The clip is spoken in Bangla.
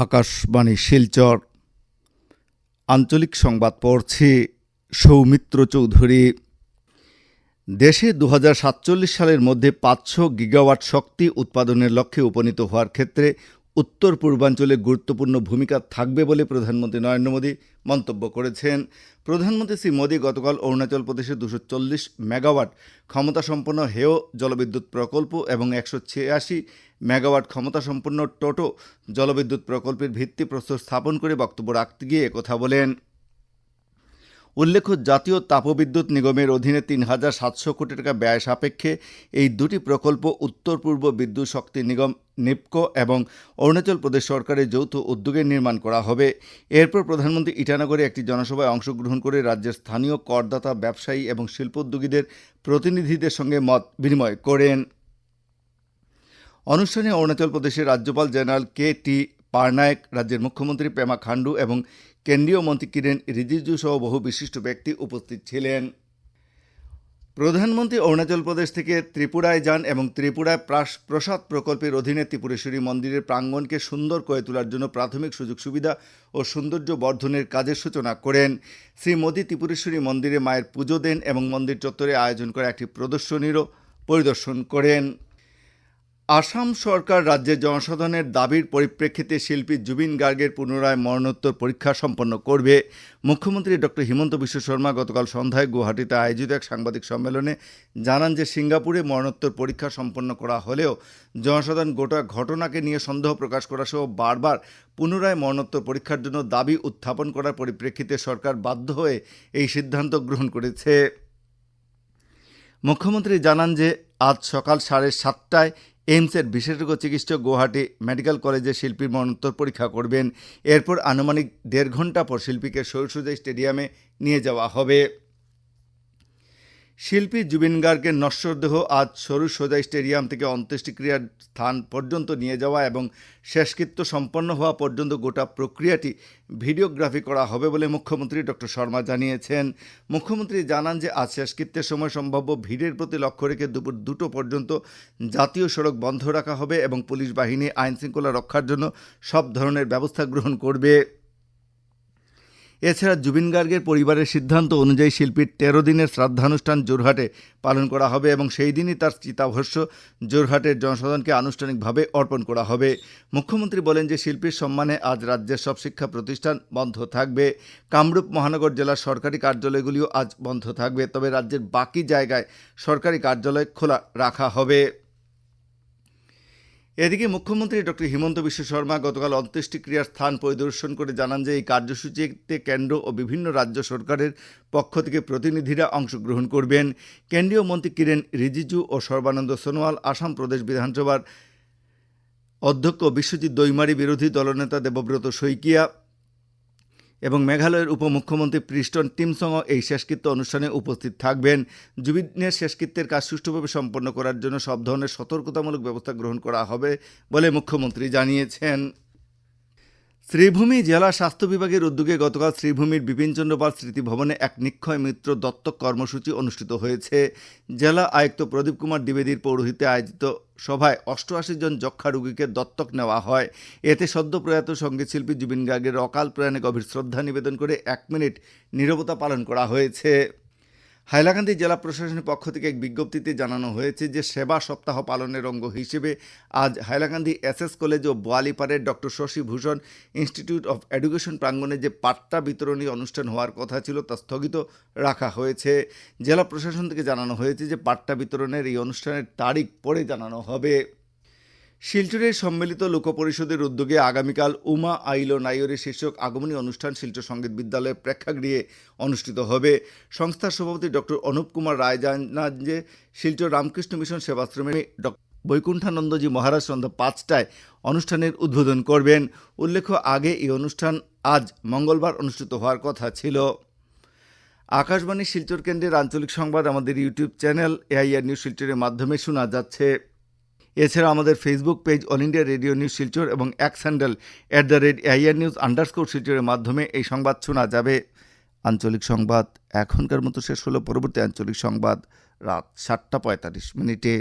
আকাশবাণী শিলচর। আঞ্চলিক সংবাদ পড়ছি সৌমিত্র চৌধুরী। দেশে দু হাজার সাতচল্লিশ সালের মধ্যে পাঁচশো গিগাওয়াট শক্তি উৎপাদনের লক্ষ্যে উপনীত হওয়ার ক্ষেত্রে উত্তর পূর্বাঞ্চলে গুরুত্বপূর্ণ ভূমিকা থাকবে বলে প্রধানমন্ত্রী নরেন্দ্র মোদী মন্তব্য করেছেন। প্রধানমন্ত্রী শ্রী মোদী গতকাল অরুণাচল প্রদেশে দুশো চল্লিশ মেগাওয়াট ক্ষমতাসম্পন্ন হেয় জলবিদ্যুৎ প্রকল্প এবং একশো ছিয়াশি মেগাওয়াট ক্ষমতাসম্পন্ন টোটো জলবিদ্যুৎ প্রকল্পের ভিত্তিপ্রস্তর স্থাপন করে বক্তব্য রাখতে গিয়ে কথা বলেন। উল্লেখ্য, জাতীয় তাপবিদ্যুৎ নিগমের অধীনে তিন হাজার সাতশো কোটি টাকা ব্যয় সাপেক্ষে এই দুটি প্রকল্প উত্তর পূর্ব বিদ্যুৎ শক্তি নিগম, নিপকো এবং অরুণাচল প্রদেশ সরকারের যৌথ উদ্যোগে নির্মাণ করা হবে। এরপর প্রধানমন্ত্রী ইটানগরে একটি জনসভায় অংশগ্রহণ করে রাজ্যের স্থানীয় করদাতা, ব্যবসায়ী এবং শিল্পোদ্যোগীদের প্রতিনিধিদের সঙ্গে মত বিনিময় করেন। অনুষ্ঠানে অরুণাচল প্রদেশের রাজ্যপাল জেনারেল কে টি পারনায়ক, রাজ্যের মুখ্যমন্ত্রী পেমা খান্ডু এবং কেন্দ্রীয় মন্ত্রী কিরেন রিজিজু সহ বহু বিশিষ্ট ব্যক্তি উপস্থিত ছিলেন। প্রধানমন্ত্রী অরুণাচল প্রদেশ থেকে ত্রিপুরায় যান এবং ত্রিপুরায় প্রাস প্রসাদ প্রকল্পের অধীনে ত্রিপুরেশ্বরী মন্দিরের প্রাঙ্গণকে সুন্দর করে তোলার জন্য প্রাথমিক সুযোগ সুবিধা ও সৌন্দর্য বর্ধনের কাজের সূচনা করেন। শ্রী মোদী ত্রিপুরেশ্বরী মন্দিরে মায়ের পুজো দেন এবং মন্দির চত্বরে আয়োজন করা একটি প্রদর্শনীরও পরিদর্শন করেন। আসাম সরকার রাজ্যের জনসাধারণের দাবির পরিপ্রেক্ষিতে শিল্পী জুবিন গার্গের পুনরায় মরণোত্তর পরীক্ষা সম্পন্ন করবে। মুখ্যমন্ত্রী ডক্টর হিমন্ত বিশ্ব শর্মা গতকাল সন্ধ্যায় গুয়াহাটিতে আয়োজিত এক সাংবাদিক সম্মেলনে জানান যে, সিঙ্গাপুরে মরণোত্তর পরীক্ষা সম্পন্ন করা হলেও জনসাধারণ গোটা ঘটনাকে নিয়ে সন্দেহ প্রকাশ করা সহ বারবার পুনরায় মরণোত্তর পরীক্ষার জন্য দাবি উত্থাপন করার পরিপ্রেক্ষিতে সরকার বাধ্য হয়ে এই সিদ্ধান্ত গ্রহণ করেছে। মুখ্যমন্ত্রী জানান যে, আজ সকাল সাড়ে সাতটায় এইমসের বিশেষজ্ঞ চিকিৎসক গুয়াহাটি মেডিকেল কলেজে শিল্পীর মরণোত্তর পরীক্ষা করবেন। এরপর আনুমানিক দেড় ঘণ্টা পর শিল্পীকে সরসুজাই স্টেডিয়ামে নিয়ে যাওয়া হবে। শিল্পী জুবিন গার্গের নশ্বর দেহ আজ সরু সোজা স্টেডিয়াম থেকে অন্ত্যেষ্টিক্রিয়ার স্থান পর্যন্ত নিয়ে যাওয়া এবং শেষকৃত্য সম্পন্ন হওয়া পর্যন্ত গোটা প্রক্রিয়াটি ভিডিওগ্রাফি করা হবে বলে মুখ্যমন্ত্রী ডক্টর শর্মা জানিয়েছেন। মুখ্যমন্ত্রী জানান যে, আজ শেষকৃত্যের সময় সম্ভাব্য ভিড়ের প্রতি লক্ষ্য রেখে দুপুর দুটো পর্যন্ত জাতীয় সড়ক বন্ধ রাখা হবে এবং পুলিশ বাহিনী আইনশৃঙ্খলা রক্ষার জন্য সব ধরনের ব্যবস্থা গ্রহণ করবে। এছাড়া জুবিন গার্গের পরিবারের সিদ্ধান্ত অনুযায়ী শিল্পীর তেরো দিনের শ্রাদ্ধানুষ্ঠান জোরহাটে পালন করা হবে এবং সেই দিনই তার চিতাভস্য জোরহাটের জনসাধারণকে আনুষ্ঠানিকভাবে অর্পণ করা হবে। মুখ্যমন্ত্রী বলেন যে শিল্পীর সম্মানে আজ রাজ্যের সব শিক্ষা প্রতিষ্ঠান বন্ধ থাকবে। কামরূপ মহানগর জেলার সরকারি কার্যালয়গুলিও আজ বন্ধ থাকবে। তবে রাজ্যের বাকি জায়গায় সরকারি কার্যালয় খোলা রাখা হবে। এদিকে মুখ্যমন্ত্রী ডক্টর হিমন্ত বিশ্ব শর্মা গতকাল অন্ত্যেষ্টিক্রিয়ার স্থান পরিদর্শন করে জানান যে এই কার্যসূচিতে কেন্দ্র ও বিভিন্ন রাজ্য সরকারের পক্ষ থেকে প্রতিনিধিরা অংশগ্রহণ করবেন। কেন্দ্রীয় মন্ত্রী কিরেন রিজিজু ও সর্বানন্দ সোনোয়াল আসাম প্রদেশ বিধানসভার অধ্যক্ষ বিশ্বজিৎ দৈমারি বিরোধী দলনেতা দেবব্রত শইকিয়া এবং মেঘালয়ের উপমুখ্যমন্ত্রী প্রিস্টন টিমসং এই শেষকৃত্য অনুষ্ঠানে উপস্থিত থাকবেন। জুবিনের শেষকৃত্যের কাজ সুষ্ঠুভাবে সম্পন্ন করার জন্য সব ধরনের সতর্কতামূলক ব্যবস্থা গ্রহণ করা হবে বলে মুখ্যমন্ত্রী জানিয়েছেন। শ্রীভূমি জেলা স্বাস্থ্য বিভাগের উদ্যোগে গতকাল শ্রীভূমির বিপিনচন্দ্র পাল স্মৃতি ভবনে এক নিক্ষয় মিত্র দত্তক কর্মসূচি অনুষ্ঠিত হয়েছে। জেলা আয়ুক্ত প্রদীপ কুমার দ্বিবেদীর পৌরোহিত্যে আয়োজিত সভায় অষ্টআশি জন যক্ষা রোগীকে দত্তক নেওয়া হয়। এতে সদ্য প্রয়াত সঙ্গীতশিল্পী জুবিন গার্গের অকাল প্রয়াণে গভীর শ্রদ্ধা নিবেদন করে এক মিনিট নীরবতা পালন করা হয়েছে। হাইলাকান্দি জেলা প্রশাসনের পক্ষ থেকে এক বিজ্ঞপ্তিতে জানানো হয়েছে যে সেবা সপ্তাহ পালনের অঙ্গ হিসেবে আজ হাইলাকান্দি এসএস কলেজ ও বোয়ালিপাড়ের doctor Shashi Bhushan institute of education প্রাঙ্গণে যে পাট্টা বিতরণী অনুষ্ঠান হওয়ার কথা ছিল তা স্থগিত রাখা হয়েছে। জেলা প্রশাসন থেকে জানানো হয়েছে যে পাট্টা বিতরণের এই অনুষ্ঠানের তারিখ পরে জানানো হবে। শিলচরের সম্মিলিত লোক পরিষদের উদ্যোগে আগামীকাল উমা আইলো নাইয়রের শীর্ষক আগমনী অনুষ্ঠান শিলচর সংগীত বিদ্যালয়ের প্রেক্ষাগৃহে অনুষ্ঠিত হবে। সংস্থার সভাপতি ডক্টর অনুপ কুমার রায় জানান যে, শিলচর রামকৃষ্ণ মিশন সেবাশ্রমে বৈকুণ্ঠানন্দজি মহারাজ সন্ধ্যা পাঁচটায় অনুষ্ঠানের উদ্বোধন করবেন। উল্লেখ্য, আগে এই অনুষ্ঠান আজ মঙ্গলবার অনুষ্ঠিত হওয়ার কথা ছিল। আকাশবাণী শিলচর কেন্দ্রের আঞ্চলিক সংবাদ আমাদের ইউটিউব চ্যানেল এআইআর নিউজ শিলচরের মাধ্যমে শোনা যাচ্ছে। এছাড়া আমাদের Facebook page all India radio news Silchar এবং X handle at the rate AIR news underscore শিলচরের মাধ্যমে এই সংবাদ শোনা যাবে। আঞ্চলিক সংবাদ এখনকার মতো শেষ হলো। পরবর্তী আঞ্চলিক সংবাদ রাত সাতটা পঁয়তাল্লিশ মিনিটে।